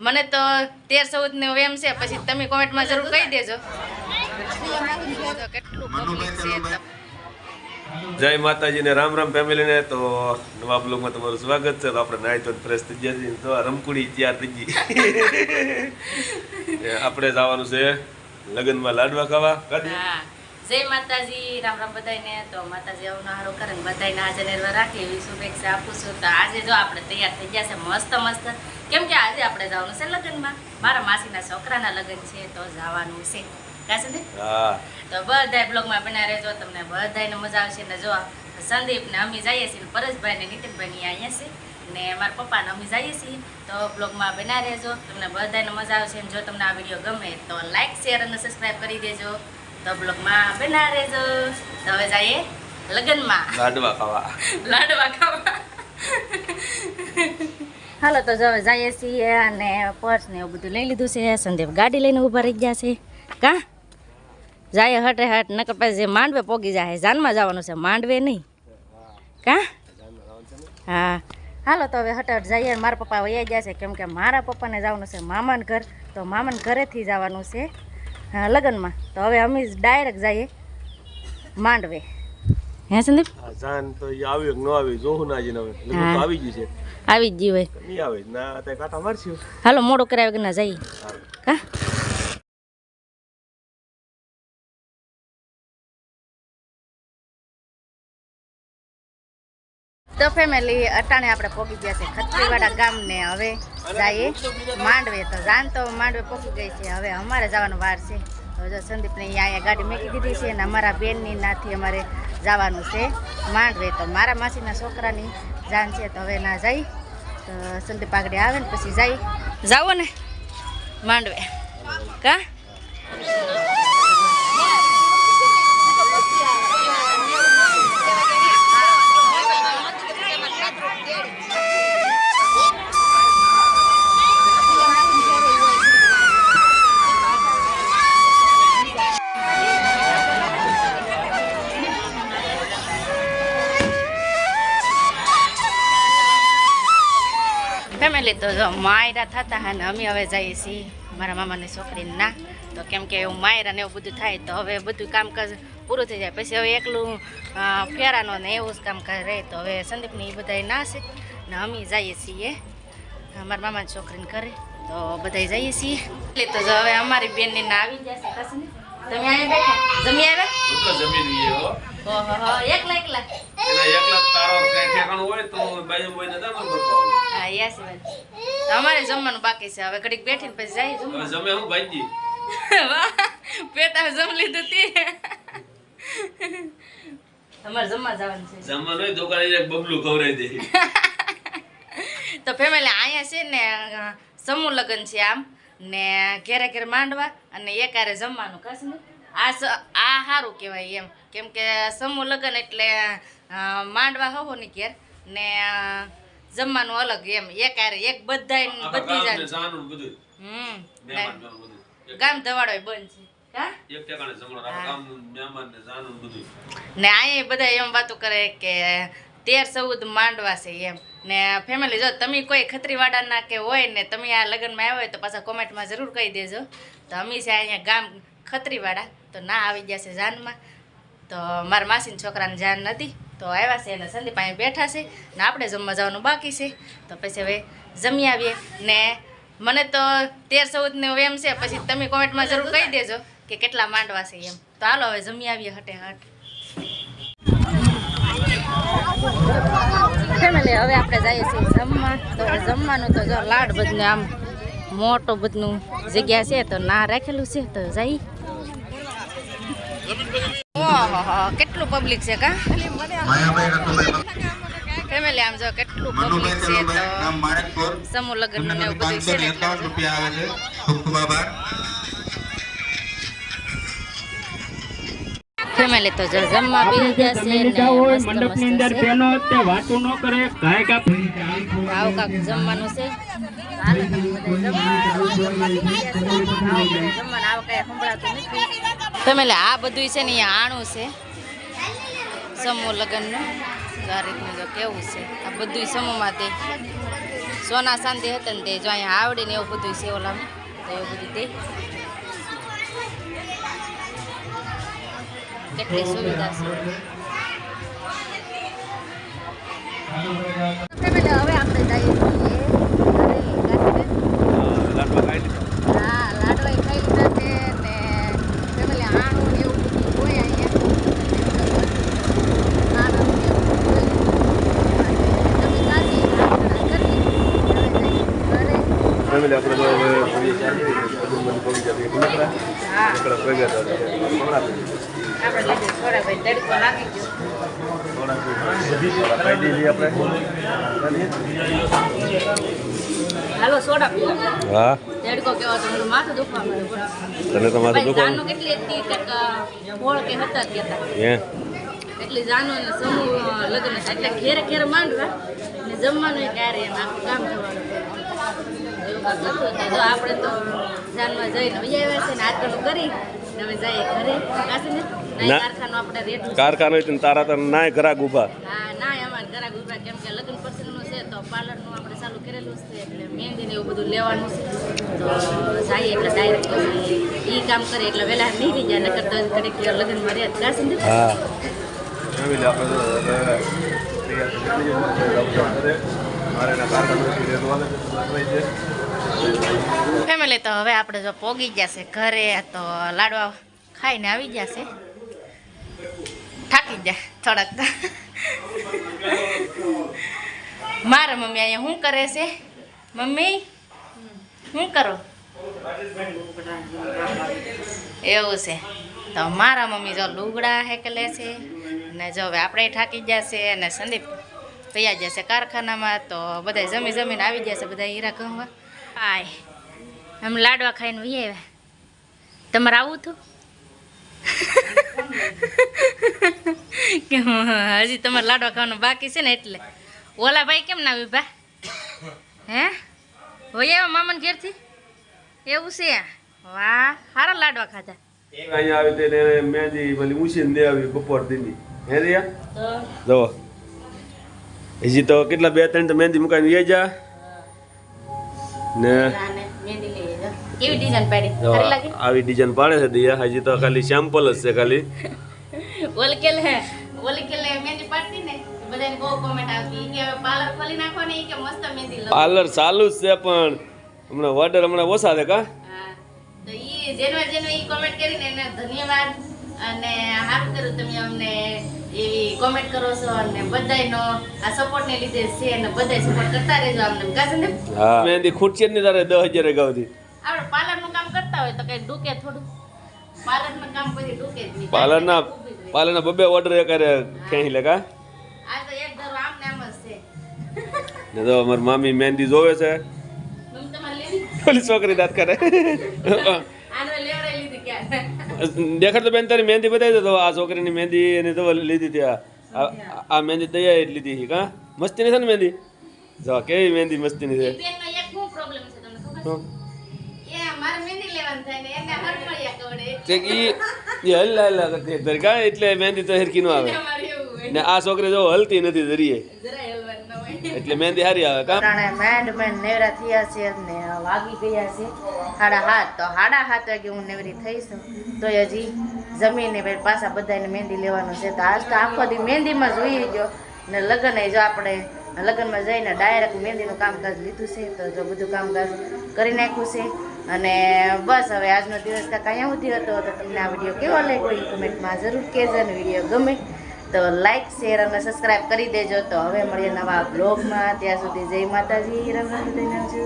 મને તો તેર ચૌદ ને એમ છે પછી તમે કોમેન્ટમાં જરૂર કહી દેજો. જય માતાજી ને રામ રામ ફેમિલી ને તો નવા બ્લોગમાં તમારું સ્વાગત છે. તો આપણે નાઈ તો ફ્રેશ થઈ ગયા છીએ. તો આ રમકુડી તૈયાર થઈ ગઈ. આપણે જવાનું છે લગ્નમાં લાડવા ખાવા. કાઢી હા. જય માતાજી રામ રામ બધાને તો માતાજી આવનો હારો કરે ને બધાયને હાજર નિર્ભર રાખી એવી શુભેચ્છા આપું છું. તો આજે જો આપણે તૈયાર થઈ ગયા છે મસ્ત મસ્ત. કેમ કે આજે આપણે જવાનું છે લગ્નમાં. મારા માસીના છોકરાના લગ્ન છે તો જવાનું છે. તો બધા બ્લોગમાં બના રહેજો તમને બધાને મજા આવશે. ને જો સંદીપ ને અમે જઈએ છીએ પરેશભાઈ ને નીતિનભાઈ અહીંયા છે. ને મારા પપ્પા ને અમે જઈએ છીએ. તો બ્લોગમાં બના રહેજો. તમને બધાને મજા આવશે. ને જો તમને આ વીડિયો ગમે તો લાઈક શેર અને સબસ્ક્રાઈબ કરી દેજો. તો બ્લોગમાં બના રહેજો તો હવે જઈએ લગ્નમાં. લાડવા ખાવા. લાડવા ખાવા. હાલો તો જવે હવે જઈએ છીએ અને પર્સ ને એવું બધું લઈ લીધું છે. સંદીપ ગાડી લઈને ઊભા રહી ગયા છે. કા? જાય હટે હટ નકર પછી માંડવે પોગી જાય જાનમાં જવાનું છે. માંડવે નહીં. કા? હા. હાલો તો હવે હટ હટ જઈએ મારા પપ્પા વૈયા ગયા છે. કેમ કે મારા પપ્પાને જવાનું છે મામાના ઘર. તો મામાના ઘરેથી જવાનું છે. હા, લગ્નમાં. તો હવે અમે ડાયરેક્ટ જઈએ માંડવે. હે સંદીપ? હા, જાન તો કે ન આવી જોવું ના જઈને હવે. લગ્ન તો આવી ગયું છે. આવી જ હોય. નહીં આવે. ના તે કાંટા મારશું. હાલો મોડો કરાવ્યો કે ના જઈએ કા? તો ફેમિલી અટાણે આપણે પોકી ગયા છે. ખત્રીવાડા ગામને હવે જઈએ. માંડવે તો જાન તો માંડવે પહોંચી ગઈ છે. હવે અમારે જવાનું વાર છે. હવે જો સંદીપને અહીંયા ગાડી મૂકી દીધી છે અને અમારા બેનની નાથી અમારે જવાનું છે. માંડવે તો મારા માસીના છોકરાની જાન છે તો હવે ના જઈ તો સંદીપ આગળ આવે ને પછી જઈ જાઓ ને. માંડવે. કા? ફેમિલી તો માયરા થતા હા ને અમે હવે જઈએ છીએ મારા મામાની છોકરીને. ના તો કેમ કે એવું માયરા ને એવું બધું થાય તો હવે બધું કામકાજ પૂરું થઈ જાય. પછી હવે એકલું ફેરાનો ને એવું જ કામકાજ રહે તો હવે સંદીપને એ બધા ના છે. ને અમે જઈએ છીએ મારા મામાની છોકરીને ઘરે. તો બધા જઈએ છીએ. એટલે તો હવે અમારી બેનની ના આવી જશે કશું ને. તમે અહીંયા બેઠા? જમી આવ્યા? જમીન ઓહો એકલા એકલા. એકલા તારો ઠેકાણું હોય તો બાજુ બોયને ના નંબર પાવું હા યાસી વાત અમારે જમવાનું બાકી છે. હવે ઘડીક બેઠીને પછી જાય જમવા. જમે હું ભાઈજી પેટા જમ લીધું તી. તમારે જમવા જવાનું છે. જમવાનું હોય દુકાને એક બબલું ખવરાઈ દે. તો ફેમિલી અહીંયા છે ને સમૂહ લગ્ન છે આમ. ને ઘેરે ઘેર માંડવા અને એકારે જમવાનું કશ ને આ આ સારું કહેવાય એમ. કેમ કે સમૂહ લગ્ન એટલે માંડવા હવો ને ઘેર. ને જમવાનું અલગ એમ. એક આરે એક બધી ગામને જાય હમ ગામ. બધું ધવાડો બંધ છે. બધું ને અહીંયા બધા એમ વાતો કરે કે તેર ચૌદ માંડવા છે એમ. ને ફેમિલી જો તમે કોઈ ખત્રીવાડાના કે હોય ને તમે આ લગ્નમાં આવ્યા હોય તો પાછા કોમેન્ટમાં જરૂર કહી દેજો. તો અમે છે અહીંયા ગામ ખત્રીવાડા. તો ના આવી ગયા છે જાનમાં. તો મારા માસીના છોકરાને જાન નથી. તો આવ્યા છે અને સંદીપ અહીં બેઠા છે ને આપણે જમવા જવાનું બાકી છે. તો પછી હવે જમી આવીએ ને મને તો તેર ચૌદને એમ છે, પછી તમે કોમેન્ટમાં જરૂર કહી દેજો કે કેટલા માંડવા છે એમ. તો હાલો હવે જમી આવીએ હટે હટ ફેમિલી હવે આપણે જઈએ છીએ જમવા. તો જમવાનું તો જો લાડ બધું આમ મોટું બધું જગ્યા છે તો ના રાખેલું છે, તો જઈ. કેટલું પબ્લિક છે કા? ફેમિલી આમ જો કેટલું પબ્લિક છે તો સમૂહ લગ્ન ને એવું બધું છે ને રૂપિયા આવે છે. ખૂબ ખૂબ આભાર. ફેમિલી તો જો જમવા બી જશે ને મંડપની અંદર બેનો તે વાતો ન કરે ગાય કા આવ કા જમવાનું છે. હાલો ગયા છે. જમવાનું આવું સંભળાતું નથી. ફેમિલી આ બધું છે ને અહીંયા આણું છે. સમૂહ લગ્નનું? તો આ રીતનું જો કેવું છે? આ બધું સમૂહમાં તે સોના શાંતિ હતા ને તે જો અહીંયા આવડે ને એવું બધું છે ઓલામાં તો એવું બધું તે. કેટલી સુવિધા છે હવે આપણે જઈએ લાડવા ખાઈ લીધા. હા લાડવાઈ ખાઈ લીધા છે ને ફેમિલી આણું ને એવું બધું હોય અહીંયા આણું ને એવું બધું હોય. તમે કાઢી, નાસ્તા કરી, હવે જઈએ ઘરે. ફેમિલી આપણે તો હવે થોડી ચાલી રહી છે. બધું બધું પડી જતું. એક નકરા, હા નકરા ભેગા થતા. થોડા આપણે લીધું થોડા ભાઈ તડકો લાગી ગયો થોડા ખાઈ લીધી આપણે હાલો સોડા પીવા હા તડકો કેવો તો મારું માથું દુખવા મળ્યું તને તો માથું ભાઈ દુખવાનું જાનું કેટલી હતી. કંઈક ફોળ કે હતા જ કહેતા હે? એટલી જાનો ને સમૂહ લગ્ન એટલે ઘેરે ઘેરે માંડવા ને જમવાનું ક્યારે એમ આખું કામ થવાનું એવું હતું તો આપણે તો જાનમાં જઈને વહી છે ને આજકાલ કરી હવે જઈએ ઘરે. કાશીને? ના. ના. કારખાનું આપણે કારખાનો તારા તો નાય ઘરાક ઊભા. હા ના એમાં ઘરા ગુબરા કેમ કે લગ્ન પ્રસંગનું છે તો પાર્લરનું આપણે ચાલુ કરેલું છે એટલે મહેંદી ને એવું બધું લેવાનું છે. તો જઈએ એટલે ડાયરેક્ટ કામ કરીએ એટલે વહેલા નીકળી જાય નકર તો ઘડીક લગ્નમાં રહે હા. આપણે ફેમિલી તો હવે આપણે જો પોગી જશે ઘરે તો લાડવા ખાઈને આવી જશે થાકી જાય થોડાક. મારા મમ્મી અહીંયા શું કરે છે? મમ્મી, શું કરો? એવું છે. તો મારા મમ્મી જો લુગડા હેકલે છે ને જો હવે આપણે થાકી જશે અને સંદીપ પૈયા જશે કારખાનામાં તો બધા જમી જમીને આવી જશે બધા હીરા કહવા આય આમ લાડવા ખાઈને વી આવ્યા. તમારે આવું હતું? કે હજી તમારે લાડવા ખાવાનું બાકી છે ને એટલે. ઓલા ભાઈ કેમ ના વિભા હે? હોય આવ્યા મામાને ઘેરથી? એવું છે? વાહ સારા લાડવા ખાધા. અહીંયા આવી મેં મહેંદી પેલી ઉછીને દે આવી બપોર દીની. હે રિયા? તો જુઓ હજી તો કેટલા બે ત્રણ તો મહેંદી મુકાઈને લઈ જા. ને આવી ડિઝાઇન પાડે છે દિયા. હજી તો ખાલી સેમ્પલ જ છે ખાલી. ઓલકેલ હે. ઓલકેલ ઓલી મહેંદી પાડતી ને પાર્લર ચાલુ જ છે પણ હમણાં ઓર્ડર હમણાં ઓછા છે કા? હા. તો ઈ જેનો જેનો ઈ કોમેન્ટ કરીને એને ધન્યવાદ અને સારું કર્યું તમે અમને એવી કોમેન્ટ કરો છો અને બધાયનો આ સપોર્ટ ને લીધે છે અને બધાય સપોર્ટ કરતા રહેજો અમને કાશે ને? હા. મહેંદી ખૂટશે નહીં તારે દસ હજાર ગાવથી આપણે પાર્લરનું કામ કરતા હોય તો કઈ ડૂકે થોડું? પાર્લરનું કામ કરી ડૂકે જ નહીં. પાર્લરના પાર્લરના બબે ઓર્ડર કરે ખેંચી લેગા આ તો એક ધારો આમ ને આમ જ છે. ને તો અમાર મામી મહેંદી જોવે છે. મમ્મી તમારે લેવી? છોકરી દાંત કરે આનો લેવડાવી લીધી ક્યાં દેખાડ તો બેન તારી મહેંદી બતાવી દો આ છોકરીની મહેંદી એની તો લીધી હતી આ. મહેંદી તૈયાર એટલી લીધી છે કા? મસ્તી ની છે ને મહેંદી? જો કેવી મહેંદી મસ્તીની છે? હતી. એટલે મહેંદી તો હેરકી નો આવે. ને આ છોકરી જો હલતી નથી દરિયે જરાય હલવાનું ન હોય એટલે મહેંદી હારી આવે કા ત્રણે માંડ માંડ નેવરા થયા છે ને વાગી ગયા છે. સાડા હાથ, તો સાડા હાથ વાગે હું નેવરી થઈશું. તો હજી જમીને પછી પાછા બધાને મહેંદી લેવાનું છે. તો આજ તો આખો દી મહેંદીમાં જોઈ ગયો. ને લગ્ન જો આપણે લગ્નમાં જઈને ડાયરેક્ટ મહેંદીનું કામકાજ લીધું છે, તો જો બધું કામકાજ કરી નાખ્યું છે. અને બસ હવે આજનો દિવસ કાંઈ સુધી હતો, તો તમને આ વીડિયો કેવો લાગ્યો એ કમેન્ટમાં જરૂર કહેજો અને વીડિયો ગમે. તો લાઈક શેર અને સબસ્ક્રાઈબ કરી દેજો. તો હવે મળીએ નવા બ્લોગમાં ત્યાં સુધી જય માતાજી. રામ રામ આવજો